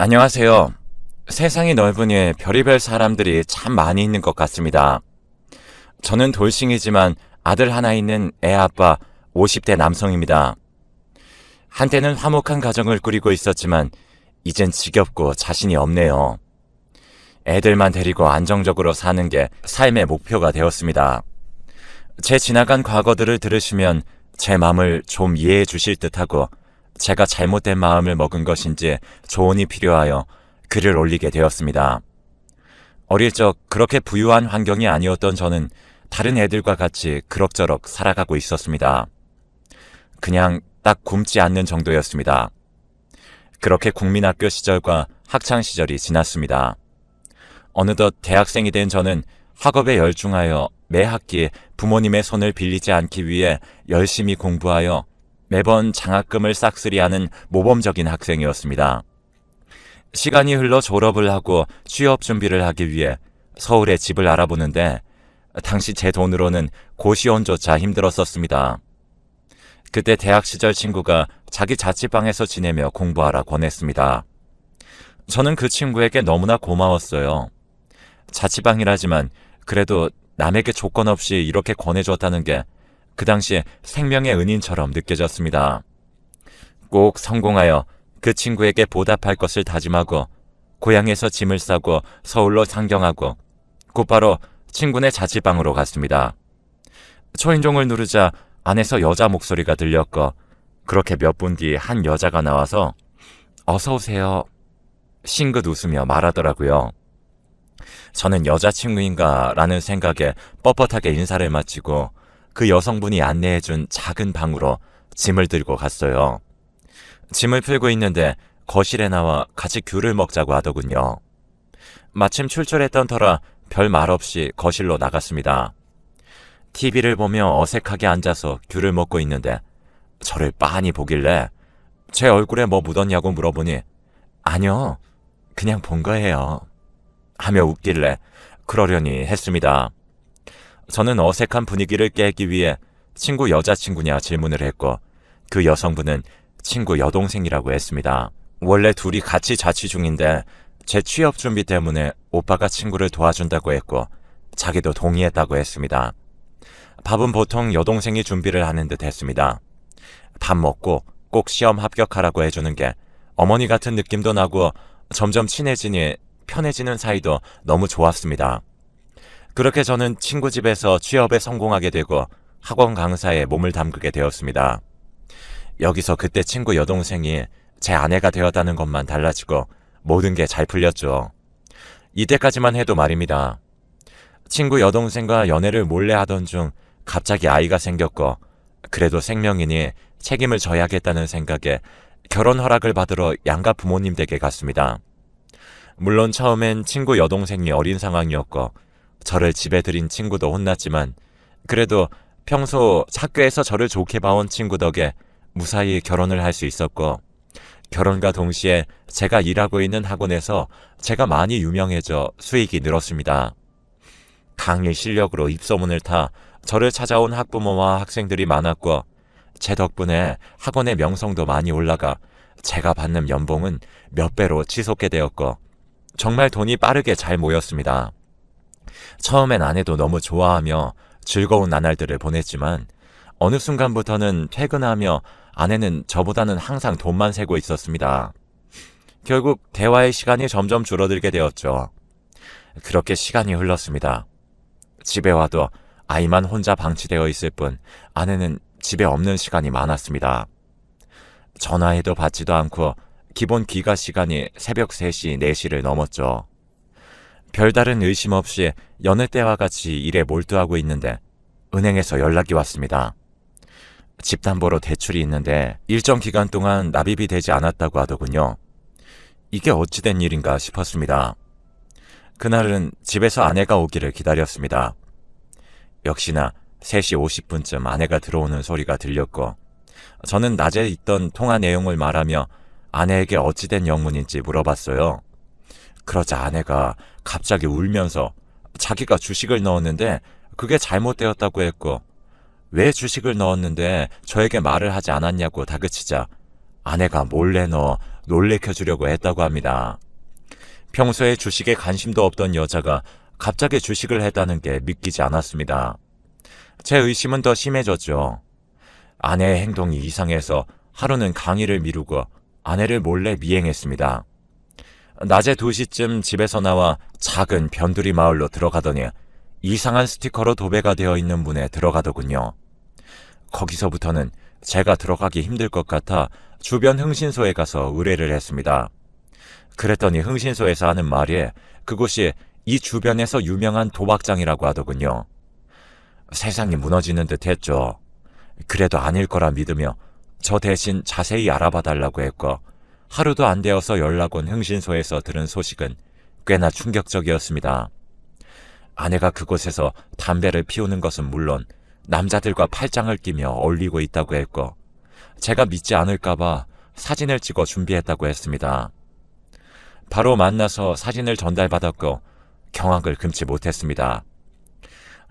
안녕하세요. 세상이 넓으니 별의별 사람들이 참 많이 있는 것 같습니다. 저는 돌싱이지만 아들 하나 있는 애 아빠 50대 남성입니다. 한때는 화목한 가정을 꾸리고 있었지만 이젠 지겹고 자신이 없네요. 애들만 데리고 안정적으로 사는 게 삶의 목표가 되었습니다. 제 지나간 과거들을 들으시면 제 마음을 좀 이해해 주실 듯하고 제가 잘못된 마음을 먹은 것인지 조언이 필요하여 글을 올리게 되었습니다. 어릴 적 그렇게 부유한 환경이 아니었던 저는 다른 애들과 같이 그럭저럭 살아가고 있었습니다. 그냥 딱 굶지 않는 정도였습니다. 그렇게 국민학교 시절과 학창 시절이 지났습니다. 어느덧 대학생이 된 저는 학업에 열중하여 매 학기 부모님의 손을 빌리지 않기 위해 열심히 공부하여 매번 장학금을 싹쓸이하는 모범적인 학생이었습니다. 시간이 흘러 졸업을 하고 취업 준비를 하기 위해 서울에 집을 알아보는데 당시 제 돈으로는 고시원조차 힘들었었습니다. 그때 대학 시절 친구가 자기 자취방에서 지내며 공부하라 권했습니다. 저는 그 친구에게 너무나 고마웠어요. 자취방이라지만 그래도 남에게 조건 없이 이렇게 권해줬다는 게 그 당시에 생명의 은인처럼 느껴졌습니다. 꼭 성공하여 그 친구에게 보답할 것을 다짐하고 고향에서 짐을 싸고 서울로 상경하고 곧바로 친구네 자취방으로 갔습니다. 초인종을 누르자 안에서 여자 목소리가 들렸고 그렇게 몇 분 뒤 한 여자가 나와서 어서 오세요. 싱긋 웃으며 말하더라고요. 저는 여자친구인가 라는 생각에 뻣뻣하게 인사를 마치고 그 여성분이 안내해준 작은 방으로 짐을 들고 갔어요. 짐을 풀고 있는데 거실에 나와 같이 귤을 먹자고 하더군요. 마침 출출했던 터라 별 말 없이 거실로 나갔습니다. TV를 보며 어색하게 앉아서 귤을 먹고 있는데 저를 빤히 보길래 제 얼굴에 뭐 묻었냐고 물어보니 아니요, 그냥 본 거예요. 하며 웃길래 그러려니 했습니다. 저는 어색한 분위기를 깨기 위해 친구 여자친구냐 질문을 했고 그 여성분은 친구 여동생이라고 했습니다. 원래 둘이 같이 자취 중인데 제 취업 준비 때문에 오빠가 친구를 도와준다고 했고 자기도 동의했다고 했습니다. 밥은 보통 여동생이 준비를 하는 듯 했습니다. 밥 먹고 꼭 시험 합격하라고 해주는 게 어머니 같은 느낌도 나고 점점 친해지니 편해지는 사이도 너무 좋았습니다. 그렇게 저는 친구 집에서 취업에 성공하게 되고 학원 강사에 몸을 담그게 되었습니다. 여기서 그때 친구 여동생이 제 아내가 되었다는 것만 달라지고 모든 게 잘 풀렸죠. 이때까지만 해도 말입니다. 친구 여동생과 연애를 몰래 하던 중 갑자기 아이가 생겼고 그래도 생명이니 책임을 져야겠다는 생각에 결혼 허락을 받으러 양가 부모님 댁에 갔습니다. 물론 처음엔 친구 여동생이 어린 상황이었고 저를 집에 들인 친구도 혼났지만 그래도 평소 학교에서 저를 좋게 봐온 친구 덕에 무사히 결혼을 할 수 있었고 결혼과 동시에 제가 일하고 있는 학원에서 제가 많이 유명해져 수익이 늘었습니다. 강의 실력으로 입소문을 타 저를 찾아온 학부모와 학생들이 많았고 제 덕분에 학원의 명성도 많이 올라가 제가 받는 연봉은 몇 배로 치솟게 되었고 정말 돈이 빠르게 잘 모였습니다. 처음엔 아내도 너무 좋아하며 즐거운 나날들을 보냈지만 어느 순간부터는 퇴근하며 아내는 저보다는 항상 돈만 세고 있었습니다. 결국 대화의 시간이 점점 줄어들게 되었죠. 그렇게 시간이 흘렀습니다. 집에 와도 아이만 혼자 방치되어 있을 뿐 아내는 집에 없는 시간이 많았습니다. 전화해도 받지도 않고 기본 귀가 시간이 새벽 3시, 4시를 넘었죠. 별다른 의심 없이 여느 때와 같이 일에 몰두하고 있는데 은행에서 연락이 왔습니다. 집담보로 대출이 있는데 일정 기간 동안 납입이 되지 않았다고 하더군요. 이게 어찌된 일인가 싶었습니다. 그날은 집에서 아내가 오기를 기다렸습니다. 역시나 3시 50분쯤 아내가 들어오는 소리가 들렸고 저는 낮에 있던 통화 내용을 말하며 아내에게 어찌된 영문인지 물어봤어요. 그러자 아내가 갑자기 울면서 자기가 주식을 넣었는데 그게 잘못되었다고 했고 왜 주식을 넣었는데 저에게 말을 하지 않았냐고 다그치자 아내가 몰래 넣어 놀래켜 주려고 했다고 합니다. 평소에 주식에 관심도 없던 여자가 갑자기 주식을 했다는 게 믿기지 않았습니다. 제 의심은 더 심해졌죠. 아내의 행동이 이상해서 하루는 강의를 미루고 아내를 몰래 미행했습니다. 낮에 2시쯤 집에서 나와 작은 변두리 마을로 들어가더니 이상한 스티커로 도배가 되어 있는 문에 들어가더군요. 거기서부터는 제가 들어가기 힘들 것 같아 주변 흥신소에 가서 의뢰를 했습니다. 그랬더니 흥신소에서 하는 말이 그곳이 이 주변에서 유명한 도박장이라고 하더군요. 세상이 무너지는 듯 했죠. 그래도 아닐 거라 믿으며 저 대신 자세히 알아봐 달라고 했고 하루도 안 되어서 연락 온 흥신소에서 들은 소식은 꽤나 충격적이었습니다. 아내가 그곳에서 담배를 피우는 것은 물론 남자들과 팔짱을 끼며 어울리고 있다고 했고 제가 믿지 않을까봐 사진을 찍어 준비했다고 했습니다. 바로 만나서 사진을 전달받았고 경악을 금치 못했습니다.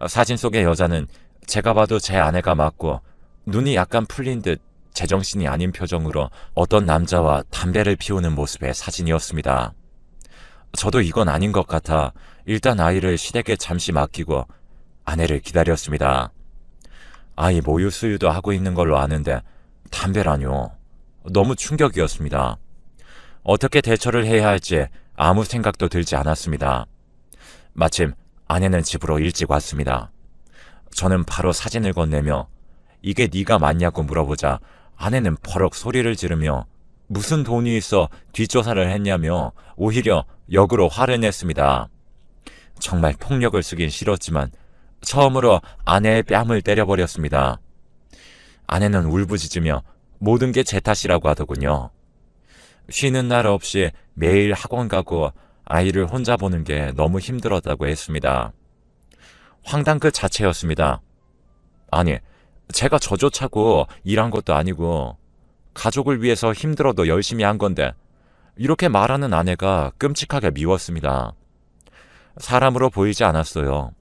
사진 속의 여자는 제가 봐도 제 아내가 맞고 눈이 약간 풀린 듯 제정신이 아닌 표정으로 어떤 남자와 담배를 피우는 모습의 사진이었습니다. 저도 이건 아닌 것 같아 일단 아이를 시댁에 잠시 맡기고 아내를 기다렸습니다. 아이 모유 수유도 하고 있는 걸로 아는데 담배라뇨. 너무 충격이었습니다. 어떻게 대처를 해야 할지 아무 생각도 들지 않았습니다. 마침 아내는 집으로 일찍 왔습니다. 저는 바로 사진을 건네며 이게 네가 맞냐고 물어보자 아내는 버럭 소리를 지르며 무슨 돈이 있어 뒷조사를 했냐며 오히려 역으로 화를 냈습니다. 정말 폭력을 쓰긴 싫었지만 처음으로 아내의 뺨을 때려버렸습니다. 아내는 울부짖으며 모든 게 제 탓이라고 하더군요. 쉬는 날 없이 매일 학원 가고 아이를 혼자 보는 게 너무 힘들었다고 했습니다. 황당 그 자체였습니다. 아니, 제가 저조차고 일한 것도 아니고 가족을 위해서 힘들어도 열심히 한 건데 이렇게 말하는 아내가 끔찍하게 미웠습니다. 사람으로 보이지 않았어요.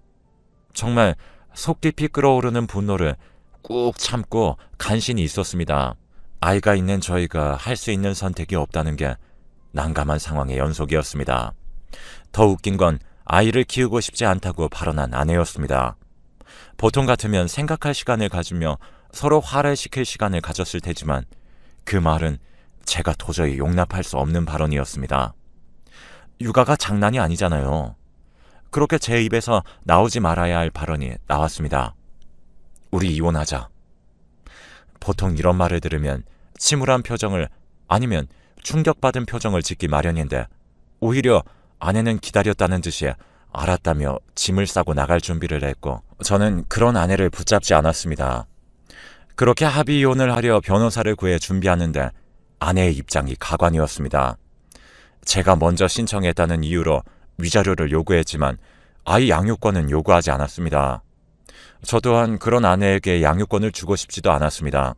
정말 속 깊이 끓어오르는 분노를 꾹 참고 간신히 있었습니다. 아이가 있는 저희가 할 수 있는 선택이 없다는 게 난감한 상황의 연속이었습니다. 더 웃긴 건 아이를 키우고 싶지 않다고 발언한 아내였습니다. 보통 같으면 생각할 시간을 가지며 서로 화를 시킬 시간을 가졌을 테지만 그 말은 제가 도저히 용납할 수 없는 발언이었습니다. 육아가 장난이 아니잖아요. 그렇게 제 입에서 나오지 말아야 할 발언이 나왔습니다. 우리 이혼하자. 보통 이런 말을 들으면 침울한 표정을 아니면 충격받은 표정을 짓기 마련인데 오히려 아내는 기다렸다는 듯이 알았다며 짐을 싸고 나갈 준비를 했고 저는 그런 아내를 붙잡지 않았습니다. 그렇게 합의 이혼을 하려 변호사를 구해 준비하는데 아내의 입장이 가관이었습니다. 제가 먼저 신청했다는 이유로 위자료를 요구했지만 아이 양육권은 요구하지 않았습니다. 저 또한 그런 아내에게 양육권을 주고 싶지도 않았습니다.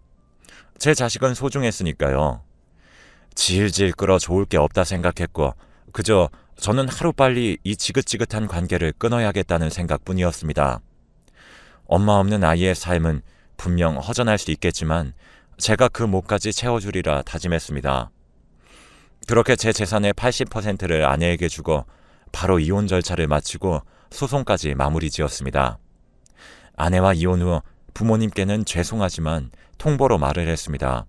제 자식은 소중했으니까요. 질질 끌어 좋을 게 없다 생각했고 그저 저는 하루빨리 이 지긋지긋한 관계를 끊어야겠다는 생각뿐이었습니다. 엄마 없는 아이의 삶은 분명 허전할 수 있겠지만 제가 그 몫까지 채워주리라 다짐했습니다. 그렇게 제 재산의 80%를 아내에게 주고 바로 이혼 절차를 마치고 소송까지 마무리 지었습니다. 아내와 이혼 후 부모님께는 죄송하지만 통보로 말을 했습니다.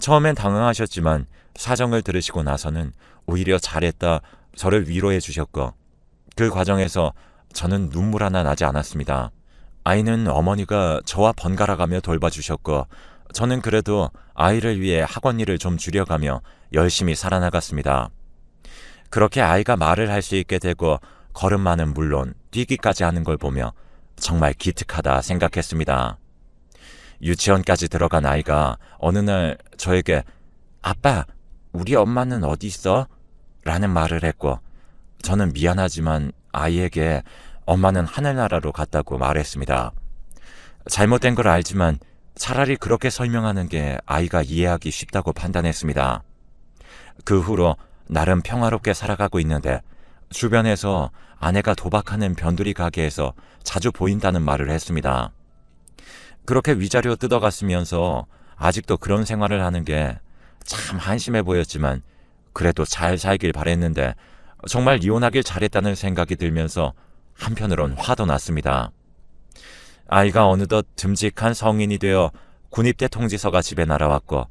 처음엔 당황하셨지만 사정을 들으시고 나서는 오히려 잘했다 저를 위로해 주셨고 그 과정에서 저는 눈물 하나 나지 않았습니다. 아이는 어머니가 저와 번갈아가며 돌봐주셨고 저는 그래도 아이를 위해 학원 일을 좀 줄여가며 열심히 살아나갔습니다. 그렇게 아이가 말을 할 수 있게 되고 걸음마는 물론 뛰기까지 하는 걸 보며 정말 기특하다 생각했습니다. 유치원까지 들어간 아이가 어느 날 저에게 아빠, 우리 엄마는 어디 있어? 라는 말을 했고 저는 미안하지만 아이에게 엄마는 하늘나라로 갔다고 말했습니다. 잘못된 걸 알지만 차라리 그렇게 설명하는 게 아이가 이해하기 쉽다고 판단했습니다. 그 후로 나름 평화롭게 살아가고 있는데 주변에서 아내가 도박하는 변두리 가게에서 자주 보인다는 말을 했습니다. 그렇게 위자료 뜯어갔으면서 아직도 그런 생활을 하는 게 참 한심해 보였지만 그래도 잘 살길 바랬는데 정말 이혼하길 잘했다는 생각이 들면서 한편으론 화도 났습니다. 아이가 어느덧 듬직한 성인이 되어 군입대 통지서가 집에 날아왔고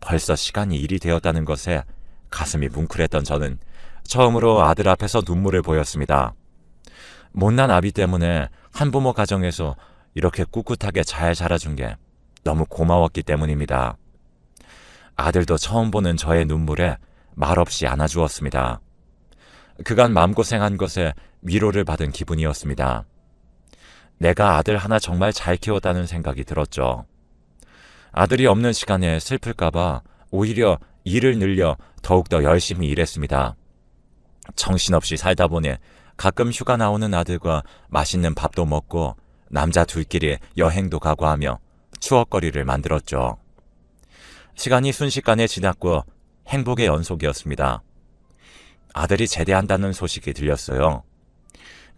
벌써 시간이 일이 되었다는 것에 가슴이 뭉클했던 저는 처음으로 아들 앞에서 눈물을 보였습니다. 못난 아비 때문에 한부모 가정에서 이렇게 꿋꿋하게 잘 자라준 게 너무 고마웠기 때문입니다. 아들도 처음 보는 저의 눈물에 말없이 안아주었습니다. 그간 마음고생한 것에 위로를 받은 기분이었습니다. 내가 아들 하나 정말 잘 키웠다는 생각이 들었죠. 아들이 없는 시간에 슬플까봐 오히려 일을 늘려 더욱더 열심히 일했습니다. 정신없이 살다 보니 가끔 휴가 나오는 아들과 맛있는 밥도 먹고 남자 둘끼리 여행도 가고 하며 추억거리를 만들었죠. 시간이 순식간에 지났고 행복의 연속이었습니다. 아들이 제대한다는 소식이 들렸어요.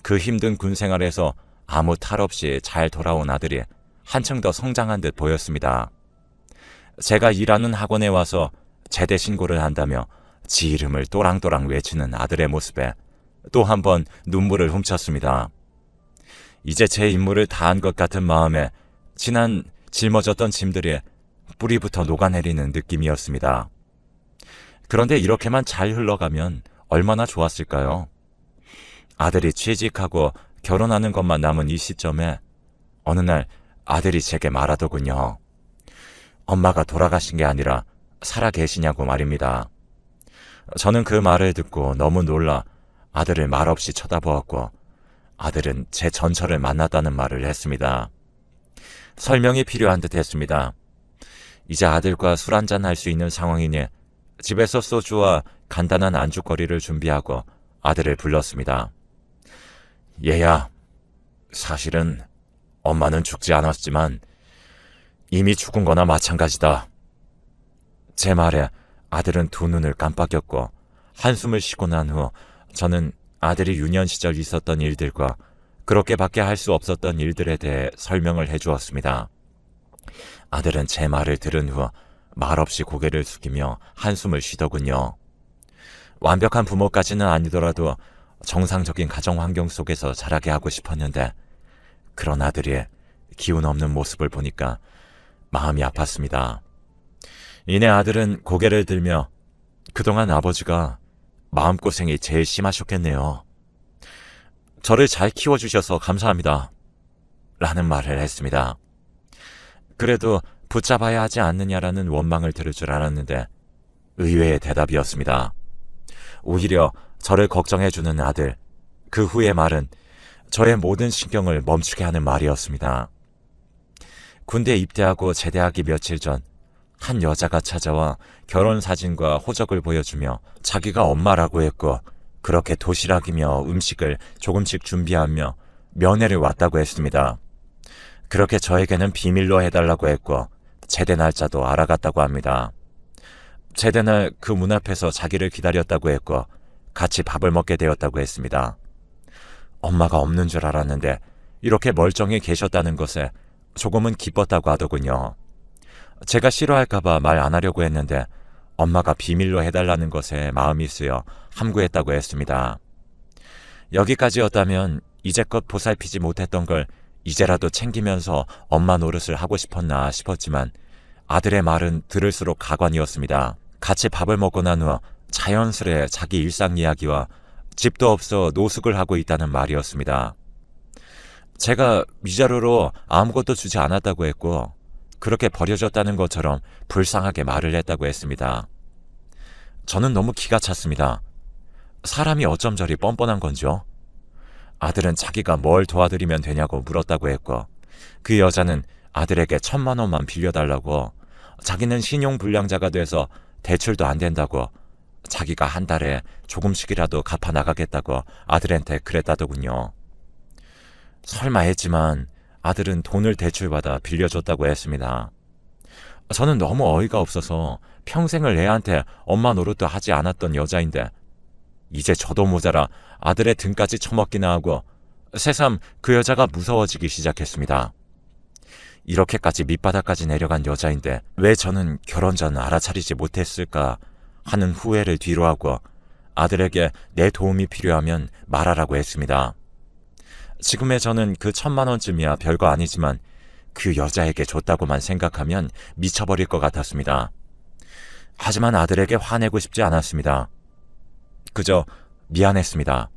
그 힘든 군 생활에서 아무 탈 없이 잘 돌아온 아들이 한층 더 성장한 듯 보였습니다. 제가 일하는 학원에 와서 제대 신고를 한다며 지 이름을 또랑또랑 외치는 아들의 모습에 또 한 번 눈물을 훔쳤습니다. 이제 제 임무를 다한 것 같은 마음에 지난 짊어졌던 짐들이 뿌리부터 녹아내리는 느낌이었습니다. 그런데 이렇게만 잘 흘러가면 얼마나 좋았을까요? 아들이 취직하고 결혼하는 것만 남은 이 시점에 어느 날 아들이 제게 말하더군요. 엄마가 돌아가신 게 아니라 살아 계시냐고 말입니다. 저는 그 말을 듣고 너무 놀라 아들을 말없이 쳐다보았고 아들은 제 전처를 만났다는 말을 했습니다. 설명이 필요한 듯 했습니다. 이제 아들과 술 한잔 할 수 있는 상황이니 집에서 소주와 간단한 안주거리를 준비하고 아들을 불렀습니다. 얘야, 사실은 엄마는 죽지 않았지만 이미 죽은 거나 마찬가지다. 제 말에 아들은 두 눈을 깜빡였고 한숨을 쉬고 난 후 저는 아들이 유년 시절 있었던 일들과 그렇게밖에 할 수 없었던 일들에 대해 설명을 해 주었습니다. 아들은 제 말을 들은 후 말없이 고개를 숙이며 한숨을 쉬더군요. 완벽한 부모까지는 아니더라도 정상적인 가정 환경 속에서 자라게 하고 싶었는데 그런 아들이 기운 없는 모습을 보니까 마음이 아팠습니다. 이내 아들은 고개를 들며 그동안 아버지가 마음고생이 제일 심하셨겠네요. 저를 잘 키워주셔서 감사합니다. 라는 말을 했습니다. 그래도 붙잡아야 하지 않느냐라는 원망을 들을 줄 알았는데 의외의 대답이었습니다. 오히려 저를 걱정해주는 아들, 그 후의 말은 저의 모든 신경을 멈추게 하는 말이었습니다. 군대 입대하고 제대하기 며칠 전, 한 여자가 찾아와 결혼 사진과 호적을 보여주며 자기가 엄마라고 했고, 그렇게 도시락이며 음식을 조금씩 준비하며 면회를 왔다고 했습니다. 그렇게 저에게는 비밀로 해달라고 했고, 제대 날짜도 알아갔다고 합니다. 제대 날 그 문 앞에서 자기를 기다렸다고 했고, 같이 밥을 먹게 되었다고 했습니다. 엄마가 없는 줄 알았는데 이렇게 멀쩡히 계셨다는 것에 조금은 기뻤다고 하더군요. 제가 싫어할까봐 말 안 하려고 했는데 엄마가 비밀로 해달라는 것에 마음이 쓰여 함구했다고 했습니다. 여기까지였다면 이제껏 보살피지 못했던 걸 이제라도 챙기면서 엄마 노릇을 하고 싶었나 싶었지만 아들의 말은 들을수록 가관이었습니다. 같이 밥을 먹고 난 후 자연스레 자기 일상 이야기와 집도 없어 노숙을 하고 있다는 말이었습니다. 제가 미자루로 아무것도 주지 않았다고 했고 그렇게 버려졌다는 것처럼 불쌍하게 말을 했다고 했습니다. 저는 너무 기가 찼습니다. 사람이 어쩜 저리 뻔뻔한 건지요? 아들은 자기가 뭘 도와드리면 되냐고 물었다고 했고 그 여자는 아들에게 천만 원만 빌려달라고 자기는 신용 불량자가 돼서 대출도 안 된다고 자기가 한 달에 조금씩이라도 갚아 나가겠다고 아들한테 그랬다더군요. 설마 했지만 아들은 돈을 대출받아 빌려줬다고 했습니다. 저는 너무 어이가 없어서 평생을 애한테 엄마 노릇도 하지 않았던 여자인데 이제 저도 모자라 아들의 등까지 처먹기나 하고 새삼 그 여자가 무서워지기 시작했습니다. 이렇게까지 밑바닥까지 내려간 여자인데 왜 저는 결혼 전 알아차리지 못했을까 하는 후회를 뒤로하고 아들에게 내 도움이 필요하면 말하라고 했습니다. 지금의 저는 그 천만 원쯤이야 별거 아니지만 그 여자에게 줬다고만 생각하면 미쳐버릴 것 같았습니다. 하지만 아들에게 화내고 싶지 않았습니다. 그저 미안했습니다.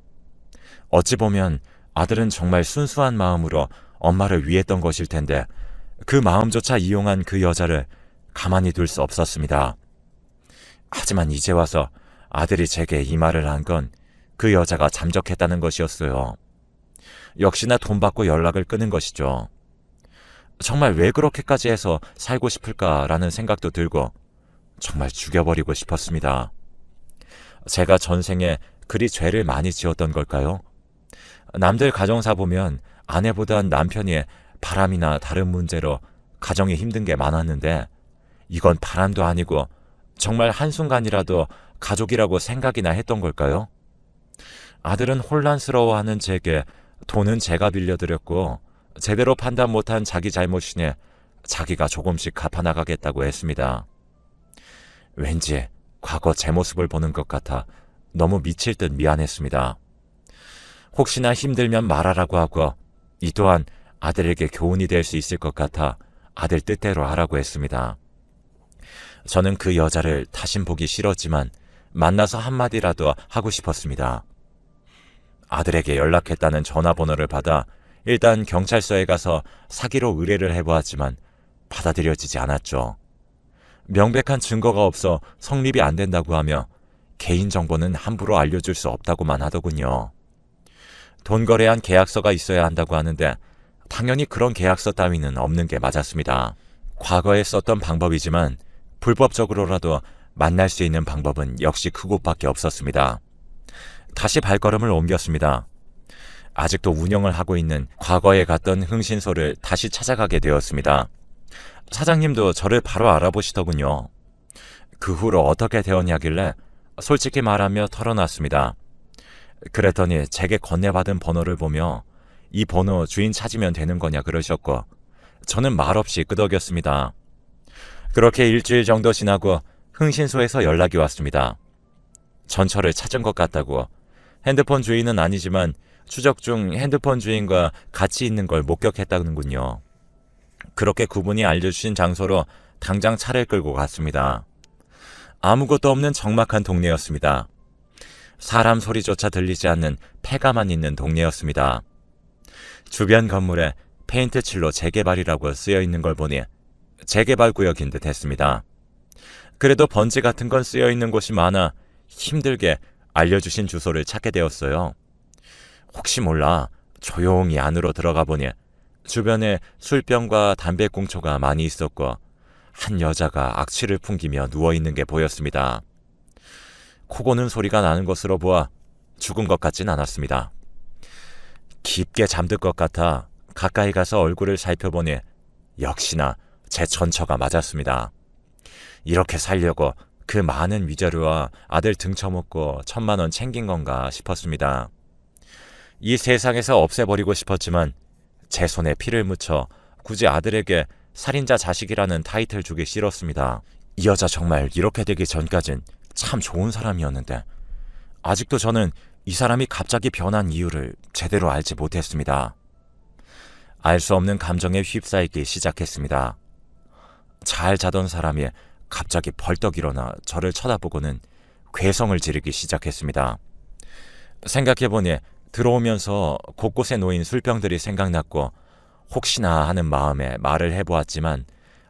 어찌 보면 아들은 정말 순수한 마음으로 엄마를 위했던 것일 텐데 그 마음조차 이용한 그 여자를 가만히 둘 수 없었습니다. 하지만 이제 와서 아들이 제게 이 말을 한 건 그 여자가 잠적했다는 것이었어요. 역시나 돈 받고 연락을 끊은 것이죠. 정말 왜 그렇게까지 해서 살고 싶을까라는 생각도 들고 정말 죽여버리고 싶었습니다. 제가 전생에 그리 죄를 많이 지었던 걸까요? 남들 가정사 보면 아내보단 남편이 바람이나 다른 문제로 가정이 힘든 게 많았는데 이건 바람도 아니고 정말 한순간이라도 가족이라고 생각이나 했던 걸까요? 아들은 혼란스러워하는 제게 돈은 제가 빌려드렸고 제대로 판단 못한 자기 잘못이니 자기가 조금씩 갚아나가겠다고 했습니다. 왠지 과거 제 모습을 보는 것 같아 너무 미칠 듯 미안했습니다. 혹시나 힘들면 말하라고 하고 이 또한 아들에게 교훈이 될 수 있을 것 같아 아들 뜻대로 하라고 했습니다. 저는 그 여자를 다신 보기 싫었지만 만나서 한마디라도 하고 싶었습니다. 아들에게 연락했다는 전화번호를 받아 일단 경찰서에 가서 사기로 의뢰를 해보았지만 받아들여지지 않았죠. 명백한 증거가 없어 성립이 안 된다고 하며 개인정보는 함부로 알려줄 수 없다고만 하더군요. 돈 거래한 계약서가 있어야 한다고 하는데 당연히 그런 계약서 따위는 없는 게 맞았습니다. 과거에 썼던 방법이지만 불법적으로라도 만날 수 있는 방법은 역시 그 곳밖에 없었습니다. 다시 발걸음을 옮겼습니다. 아직도 운영을 하고 있는 과거에 갔던 흥신소를 다시 찾아가게 되었습니다. 사장님도 저를 바로 알아보시더군요. 그 후로 어떻게 되었냐길래 솔직히 말하며 털어놨습니다. 그랬더니 제게 건네받은 번호를 보며 이 번호 주인 찾으면 되는 거냐 그러셨고 저는 말없이 끄덕였습니다. 그렇게 일주일 정도 지나고 흥신소에서 연락이 왔습니다. 전처를 찾은 것 같다고 핸드폰 주인은 아니지만 추적 중 핸드폰 주인과 같이 있는 걸 목격했다는군요. 그렇게 그분이 알려주신 장소로 당장 차를 끌고 갔습니다. 아무것도 없는 적막한 동네였습니다. 사람 소리조차 들리지 않는 폐가만 있는 동네였습니다. 주변 건물에 페인트 칠로 재개발이라고 쓰여 있는 걸 보니 재개발 구역인 듯 했습니다. 그래도 번지 같은 건 쓰여 있는 곳이 많아 힘들게 알려주신 주소를 찾게 되었어요. 혹시 몰라 조용히 안으로 들어가 보니 주변에 술병과 담배꽁초가 많이 있었고 한 여자가 악취를 풍기며 누워 있는 게 보였습니다. 코 고는 소리가 나는 것으로 보아 죽은 것 같진 않았습니다. 깊게 잠들 것 같아 가까이 가서 얼굴을 살펴보니 역시나 제 전처가 맞았습니다. 이렇게 살려고 그 많은 위자료와 아들 등쳐먹고 천만 원 챙긴 건가 싶었습니다. 이 세상에서 없애버리고 싶었지만 제 손에 피를 묻혀 굳이 아들에게 살인자 자식이라는 타이틀 주기 싫었습니다. 이 여자 정말 이렇게 되기 전까진 참 좋은 사람이었는데 아직도 저는 이 사람이 갑자기 변한 이유를 제대로 알지 못했습니다. 알 수 없는 감정에 휩싸이기 시작했습니다. 잘 자던 사람이 갑자기 벌떡 일어나 저를 쳐다보고는 괴성을 지르기 시작했습니다. 생각해보니 들어오면서 곳곳에 놓인 술병들이 생각났고 혹시나 하는 마음에 말을 해보았지만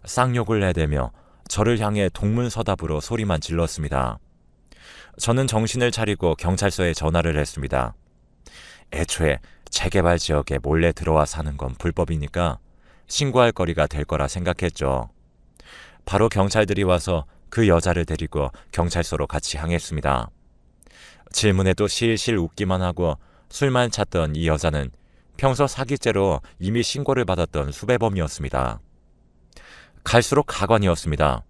쌍욕을 내대며 저를 향해 동문서답으로 소리만 질렀습니다. 저는 정신을 차리고 경찰서에 전화를 했습니다. 애초에 재개발 지역에 몰래 들어와 사는 건 불법이니까 신고할 거리가 될 거라 생각했죠. 바로 경찰들이 와서 그 여자를 데리고 경찰서로 같이 향했습니다. 질문에도 실실 웃기만 하고 술만 찾던 이 여자는 평소 사기죄로 이미 신고를 받았던 수배범이었습니다. 갈수록 가관이었습니다.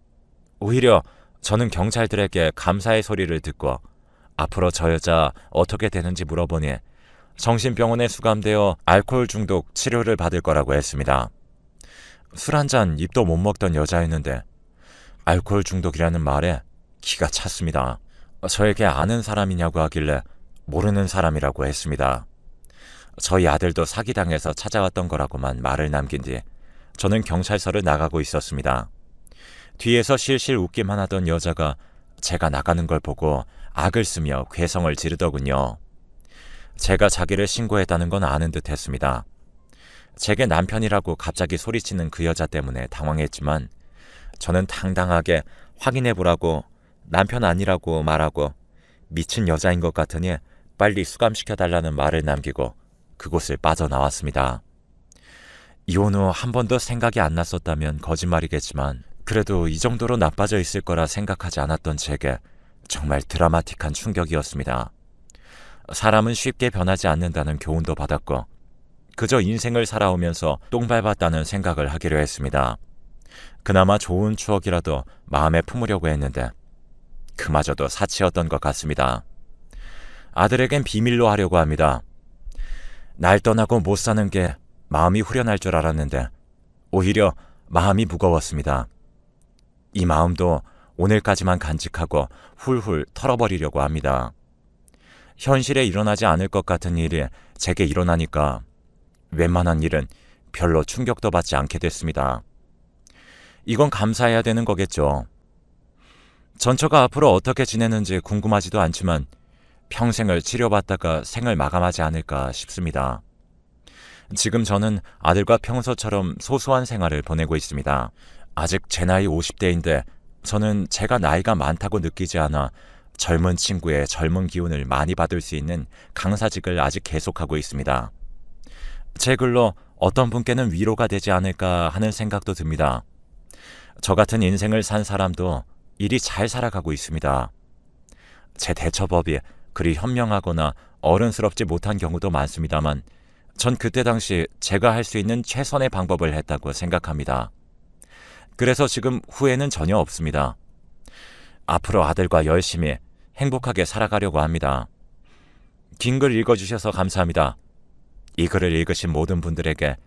오히려 저는 경찰들에게 감사의 소리를 듣고 앞으로 저 여자 어떻게 되는지 물어보니 정신병원에 수감되어 알코올 중독 치료를 받을 거라고 했습니다. 술 한 잔 입도 못 먹던 여자였는데 알코올 중독이라는 말에 기가 찼습니다. 저에게 아는 사람이냐고 하길래 모르는 사람이라고 했습니다. 저희 아들도 사기당해서 찾아왔던 거라고만 말을 남긴 뒤 저는 경찰서를 나가고 있었습니다. 뒤에서 실실 웃기만 하던 여자가 제가 나가는 걸 보고 악을 쓰며 괴성을 지르더군요. 제가 자기를 신고했다는 건 아는 듯 했습니다. 제게 남편이라고 갑자기 소리치는 그 여자 때문에 당황했지만 저는 당당하게 확인해 보라고 남편 아니라고 말하고 미친 여자인 것 같으니 빨리 수감시켜 달라는 말을 남기고 그곳을 빠져나왔습니다. 이혼 후 한 번도 생각이 안 났었다면 거짓말이겠지만 그래도 이 정도로 나빠져 있을 거라 생각하지 않았던 제게 정말 드라마틱한 충격이었습니다. 사람은 쉽게 변하지 않는다는 교훈도 받았고 그저 인생을 살아오면서 똥 밟았다는 생각을 하기로 했습니다. 그나마 좋은 추억이라도 마음에 품으려고 했는데 그마저도 사치였던 것 같습니다. 아들에겐 비밀로 하려고 합니다. 날 떠나고 못 사는 게 마음이 후련할 줄 알았는데 오히려 마음이 무거웠습니다. 이 마음도 오늘까지만 간직하고 훌훌 털어버리려고 합니다. 현실에 일어나지 않을 것 같은 일이 제게 일어나니까 웬만한 일은 별로 충격도 받지 않게 됐습니다. 이건 감사해야 되는 거겠죠. 전처가 앞으로 어떻게 지내는지 궁금하지도 않지만 평생을 치료받다가 생을 마감하지 않을까 싶습니다. 지금 저는 아들과 평소처럼 소소한 생활을 보내고 있습니다. 아직 제 나이 50대인데 저는 제가 나이가 많다고 느끼지 않아 젊은 친구의 젊은 기운을 많이 받을 수 있는 강사직을 아직 계속하고 있습니다. 제 글로 어떤 분께는 위로가 되지 않을까 하는 생각도 듭니다. 저 같은 인생을 산 사람도 일이 잘 살아가고 있습니다. 제 대처법이 그리 현명하거나 어른스럽지 못한 경우도 많습니다만 전 그때 당시 제가 할 수 있는 최선의 방법을 했다고 생각합니다. 그래서 지금 후회는 전혀 없습니다. 앞으로 아들과 열심히 행복하게 살아가려고 합니다. 긴 글 읽어주셔서 감사합니다. 이 글을 읽으신 모든 분들에게